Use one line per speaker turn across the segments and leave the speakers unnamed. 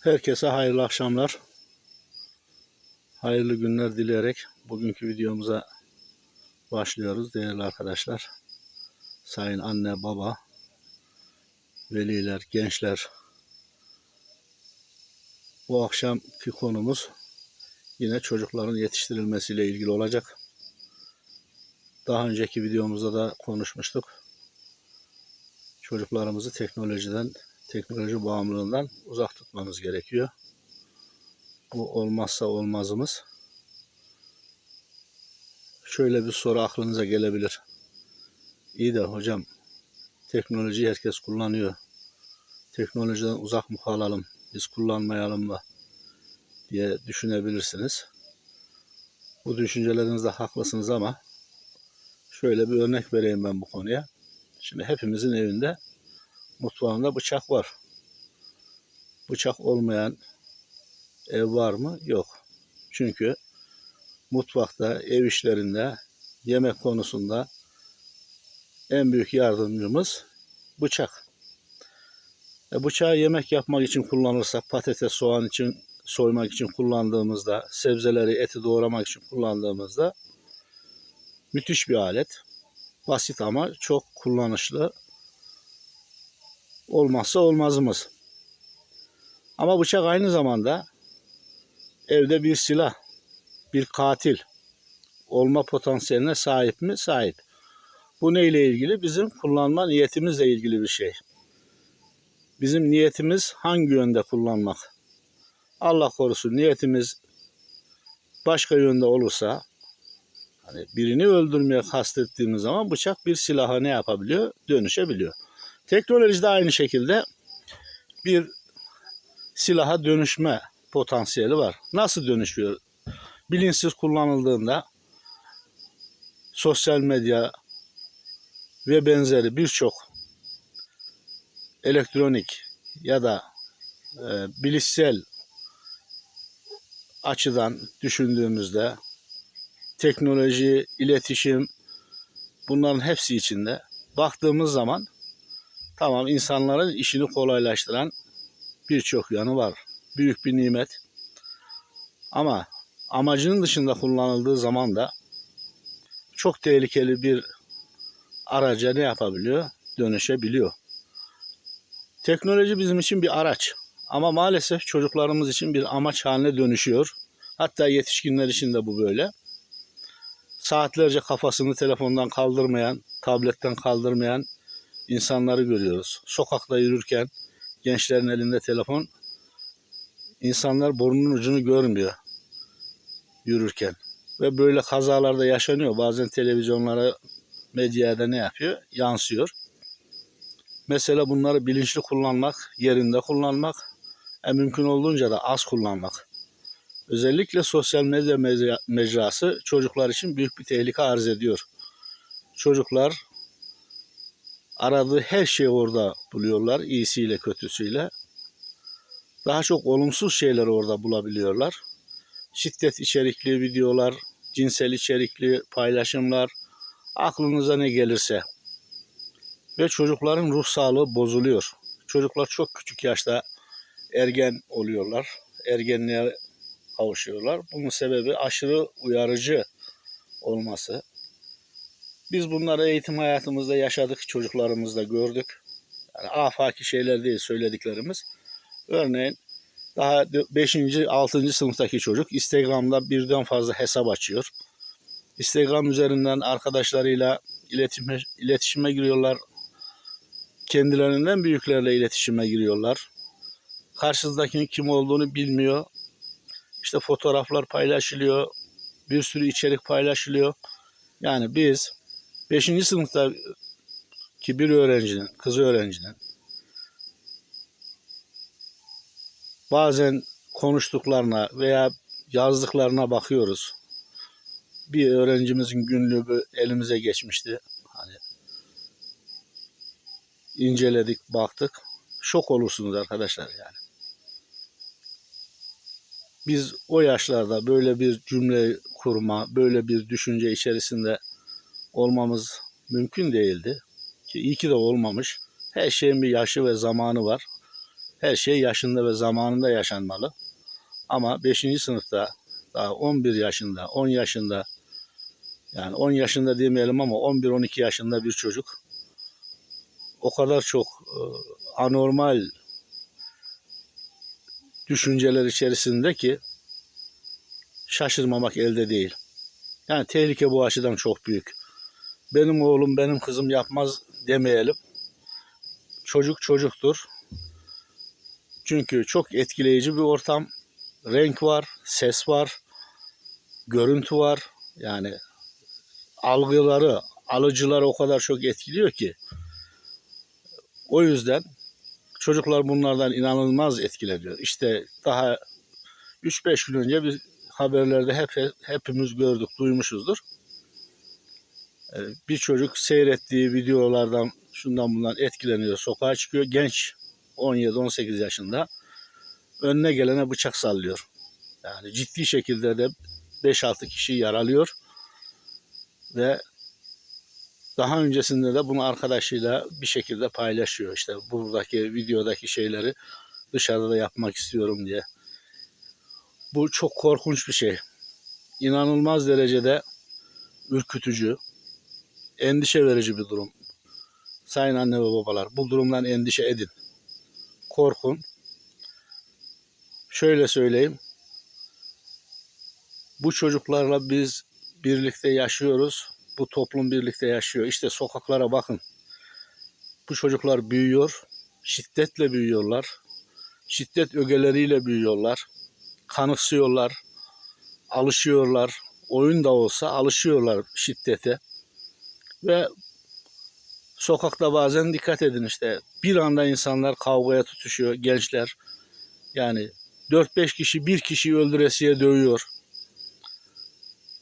Herkese hayırlı akşamlar. Hayırlı günler dileyerek bugünkü videomuza başlıyoruz değerli arkadaşlar. Sayın anne, baba, veliler, gençler. Bu akşamki konumuz yine çocukların yetiştirilmesiyle ilgili olacak. Daha önceki videomuzda da konuşmuştuk. Çocuklarımızı teknolojiden, teknoloji bağımlılığından uzak tutmamız gerekiyor. Bu olmazsa olmazımız. Şöyle bir soru aklınıza gelebilir. İyi de hocam teknolojiyi herkes kullanıyor. Teknolojiden uzak mı kalalım, biz kullanmayalım mı diye düşünebilirsiniz. Bu düşüncelerinizde haklısınız ama şöyle bir örnek vereyim ben bu konuya. Şimdi hepimizin evinde mutfağında bıçak var. Bıçak olmayan ev var mı? Yok. Çünkü mutfakta, ev işlerinde, yemek konusunda en büyük yardımcımız bıçak. E, bıçağı yemek yapmak için kullanırsak, patates, soğan için soymak için kullandığımızda, sebzeleri, eti doğramak için kullandığımızda müthiş bir alet. Basit ama çok kullanışlı. Olmazsa olmazımız. Ama bıçak aynı zamanda evde bir silah, bir katil olma potansiyeline sahip mi? Sahip. Bu neyle ilgili? Bizim kullanma niyetimizle ilgili bir şey. Bizim niyetimiz hangi yönde kullanmak? Allah korusun niyetimiz başka yönde olursa hani birini öldürmeye kastettiğimiz zaman bıçak bir silaha ne yapabiliyor? Dönüşebiliyor. Teknolojide aynı şekilde bir silaha dönüşme potansiyeli var. Nasıl dönüşüyor? Bilinçsiz kullanıldığında sosyal medya ve benzeri birçok elektronik ya da e, bilişsel açıdan düşündüğümüzde teknoloji, iletişim bunların hepsi içinde baktığımız zaman tamam insanların işini kolaylaştıran birçok yanı var. Büyük bir nimet. Ama amacının dışında kullanıldığı zaman da çok tehlikeli bir araca ne yapabiliyor? Dönüşebiliyor. Teknoloji bizim için bir araç. Ama maalesef çocuklarımız için bir amaç haline dönüşüyor. Hatta yetişkinler için de bu böyle. Saatlerce kafasını telefondan kaldırmayan, tabletten kaldırmayan insanları görüyoruz. Sokakta yürürken gençlerin elinde telefon, insanlar burnunun ucunu görmüyor yürürken. Ve böyle kazalarda yaşanıyor. Bazen televizyonlara, medyada ne yapıyor? Yansıyor. Mesela bunları bilinçli kullanmak, yerinde kullanmak, en mümkün olduğunca da az kullanmak. Özellikle sosyal medya mecra- mecrası çocuklar için büyük bir tehlike arz ediyor. Çocuklar aradığı her şeyi orada buluyorlar, iyisiyle kötüsüyle. Daha çok olumsuz şeyler orada bulabiliyorlar. Şiddet içerikli videolar, cinsel içerikli paylaşımlar, aklınıza ne gelirse. Ve çocukların ruh sağlığı bozuluyor. Çocuklar çok küçük yaşta ergen oluyorlar. Ergenliğe kavuşuyorlar. Bunun sebebi aşırı uyarıcı olması. Biz bunları eğitim hayatımızda yaşadık, çocuklarımızda gördük. Yani afaki şeyler değil söylediklerimiz. Örneğin daha 5. 6. sınıftaki çocuk Instagram'da birden fazla hesap açıyor. Instagram üzerinden arkadaşlarıyla iletişime, iletişime giriyorlar. Kendilerinden büyüklerle iletişime giriyorlar. Karşısındakinin kim olduğunu bilmiyor. İşte fotoğraflar paylaşılıyor. Bir sürü içerik paylaşılıyor. Yani biz 5. sınıfta ki bir öğrencinin, kız öğrencinin bazen konuştuklarına veya yazdıklarına bakıyoruz. Bir öğrencimizin günlüğü elimize geçmişti. Hani inceledik, baktık. Şok olursunuz arkadaşlar yani. Biz o yaşlarda böyle bir cümle kurma, böyle bir düşünce içerisinde olmamız mümkün değildi. Ki iyi ki de olmamış. Her şeyin bir yaşı ve zamanı var. Her şey yaşında ve zamanında yaşanmalı. Ama 5. sınıfta daha 11 yaşında, 10 yaşında yani 10 yaşında demeyelim ama 11-12 yaşında bir çocuk o kadar çok e, anormal düşünceler içerisinde ki şaşırmamak elde değil. Yani tehlike bu açıdan çok büyük. Benim oğlum, benim kızım yapmaz demeyelim. Çocuk çocuktur. Çünkü çok etkileyici bir ortam. Renk var, ses var, görüntü var. Yani algıları, alıcıları o kadar çok etkiliyor ki. O yüzden çocuklar bunlardan inanılmaz etkileniyor. İşte daha 3-5 gün önce bir haberlerde hep hepimiz gördük, duymuşuzdur. Ee, Bir çocuk seyrettiği videolardan şundan bundan etkileniyor, sokağa çıkıyor. Genç 17-18 yaşında önüne gelene bıçak sallıyor. Yani ciddi şekilde de 5-6 kişi yaralıyor ve daha öncesinde de bunu arkadaşıyla bir şekilde paylaşıyor. İşte buradaki videodaki şeyleri dışarıda da yapmak istiyorum diye. Bu çok korkunç bir şey. İnanılmaz derecede ürkütücü, endişe verici bir durum. Sayın anne ve babalar bu durumdan endişe edin. Korkun. Şöyle söyleyeyim. Bu çocuklarla biz birlikte yaşıyoruz. Bu toplum birlikte yaşıyor. İşte sokaklara bakın. Bu çocuklar büyüyor. Şiddetle büyüyorlar. Şiddet ögeleriyle büyüyorlar. Kanıksıyorlar. Alışıyorlar. Oyun da olsa alışıyorlar şiddete. Ve sokakta bazen dikkat edin işte bir anda insanlar kavgaya tutuşuyor gençler. Yani 4-5 kişi bir kişiyi öldüresiye dövüyor.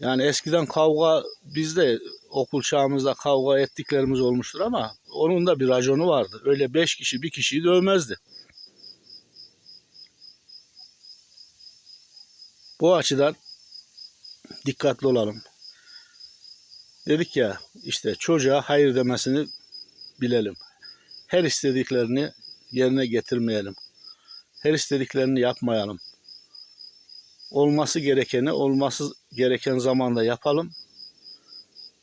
Yani eskiden kavga bizde okul çağımızda kavga ettiklerimiz olmuştur ama onun da bir raconu vardı. Öyle 5 kişi bir kişiyi dövmezdi. Bu açıdan dikkatli olalım. Dedik ya işte çocuğa hayır demesini bilelim. Her istediklerini yerine getirmeyelim. Her istediklerini yapmayalım. Olması gerekeni olması gereken zamanda yapalım.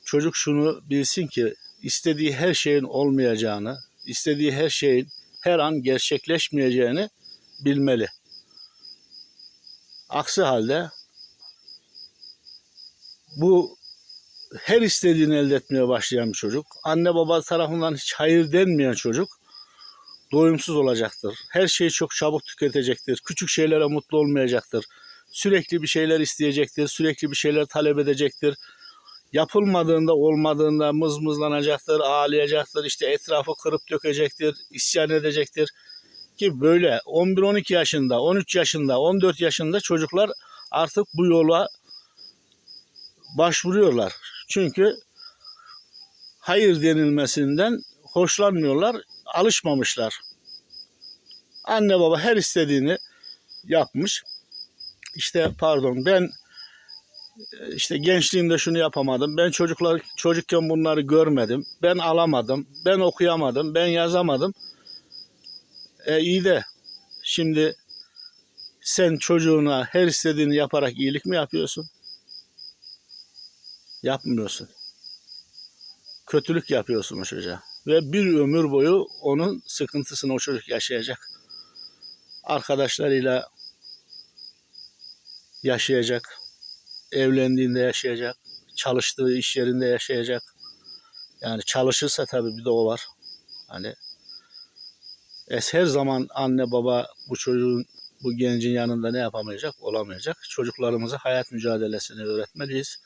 Çocuk şunu bilsin ki istediği her şeyin olmayacağını, istediği her şeyin her an gerçekleşmeyeceğini bilmeli. Aksi halde bu her istediğini elde etmeye başlayan bir çocuk, anne baba tarafından hiç hayır denmeyen çocuk doyumsuz olacaktır. Her şeyi çok çabuk tüketecektir. Küçük şeylere mutlu olmayacaktır. Sürekli bir şeyler isteyecektir. Sürekli bir şeyler talep edecektir. Yapılmadığında olmadığında mızmızlanacaktır, ağlayacaktır. işte etrafı kırıp dökecektir, isyan edecektir. Ki böyle 11-12 yaşında, 13 yaşında, 14 yaşında çocuklar artık bu yola başvuruyorlar. Çünkü hayır denilmesinden hoşlanmıyorlar, alışmamışlar. Anne baba her istediğini yapmış. İşte pardon ben e, işte gençliğimde şunu yapamadım. Ben çocuklar çocukken bunları görmedim. Ben alamadım. Ben okuyamadım. Ben yazamadım. E iyi de şimdi sen çocuğuna her istediğini yaparak iyilik mi yapıyorsun? Yapmıyorsun. Kötülük yapıyorsun o çocuğa. Ve bir ömür boyu onun sıkıntısını o çocuk yaşayacak. Arkadaşlarıyla yaşayacak. Evlendiğinde yaşayacak. Çalıştığı iş yerinde yaşayacak. Yani çalışırsa tabii bir de o var. Hani es her zaman anne baba bu çocuğun bu gencin yanında ne yapamayacak? Olamayacak. Çocuklarımıza hayat mücadelesini öğretmeliyiz.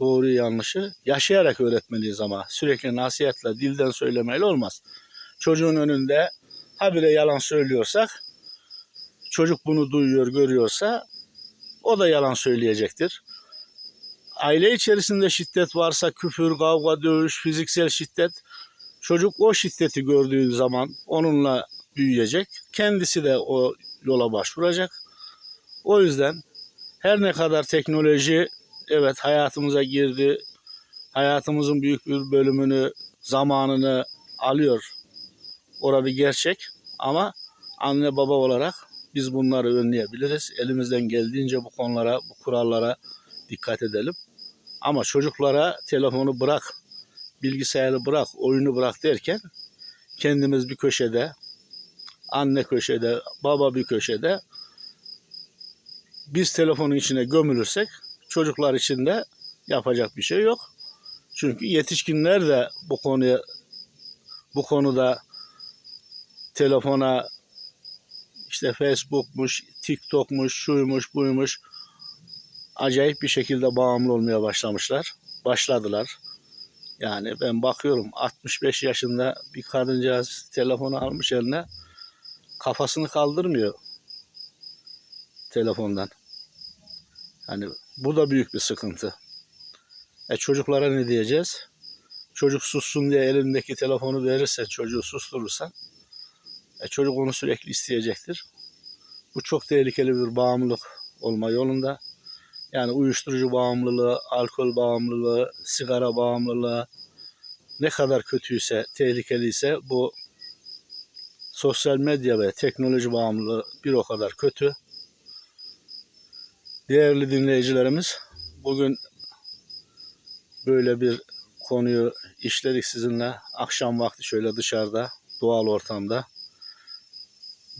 Doğruyu yanlışı yaşayarak öğretmeliyiz ama sürekli nasihatle dilden söylemeyle olmaz. Çocuğun önünde habire yalan söylüyorsak çocuk bunu duyuyor, görüyorsa o da yalan söyleyecektir. Aile içerisinde şiddet varsa küfür, kavga, dövüş, fiziksel şiddet çocuk o şiddeti gördüğü zaman onunla büyüyecek. Kendisi de o yola başvuracak. O yüzden her ne kadar teknoloji evet hayatımıza girdi. Hayatımızın büyük bir bölümünü, zamanını alıyor. Orada bir gerçek ama anne baba olarak biz bunları önleyebiliriz. Elimizden geldiğince bu konulara, bu kurallara dikkat edelim. Ama çocuklara telefonu bırak, bilgisayarı bırak, oyunu bırak derken kendimiz bir köşede, anne köşede, baba bir köşede biz telefonun içine gömülürsek çocuklar için de yapacak bir şey yok. Çünkü yetişkinler de bu konuya bu konuda telefona işte Facebook'muş, TikTok'muş, şuymuş, buymuş acayip bir şekilde bağımlı olmaya başlamışlar. Başladılar. Yani ben bakıyorum 65 yaşında bir kadıncağız telefonu almış eline kafasını kaldırmıyor telefondan. Hani bu da büyük bir sıkıntı. E çocuklara ne diyeceğiz? Çocuk sussun diye elindeki telefonu verirsen, çocuğu susturursan e çocuk onu sürekli isteyecektir. Bu çok tehlikeli bir bağımlılık olma yolunda. Yani uyuşturucu bağımlılığı, alkol bağımlılığı, sigara bağımlılığı ne kadar kötüyse, tehlikeliyse bu sosyal medya ve teknoloji bağımlılığı bir o kadar kötü. Değerli dinleyicilerimiz, bugün böyle bir konuyu işledik sizinle. Akşam vakti şöyle dışarıda, doğal ortamda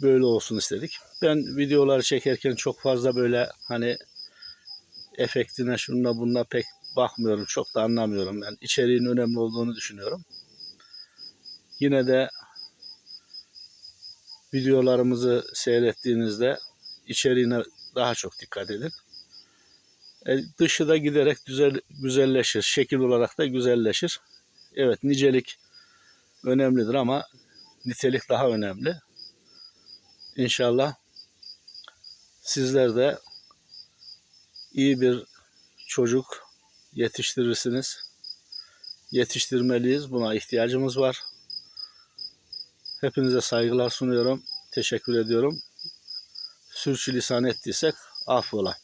böyle olsun istedik. Ben videoları çekerken çok fazla böyle hani efektine şununla bununla pek bakmıyorum. Çok da anlamıyorum. Yani içeriğin önemli olduğunu düşünüyorum. Yine de videolarımızı seyrettiğinizde içeriğine daha çok dikkat edin. E, dışı da giderek güzel, güzelleşir. Şekil olarak da güzelleşir. Evet nicelik önemlidir ama nitelik daha önemli. İnşallah sizler de iyi bir çocuk yetiştirirsiniz. Yetiştirmeliyiz. Buna ihtiyacımız var. Hepinize saygılar sunuyorum. Teşekkür ediyorum. Sürçülisan ettiysek affola.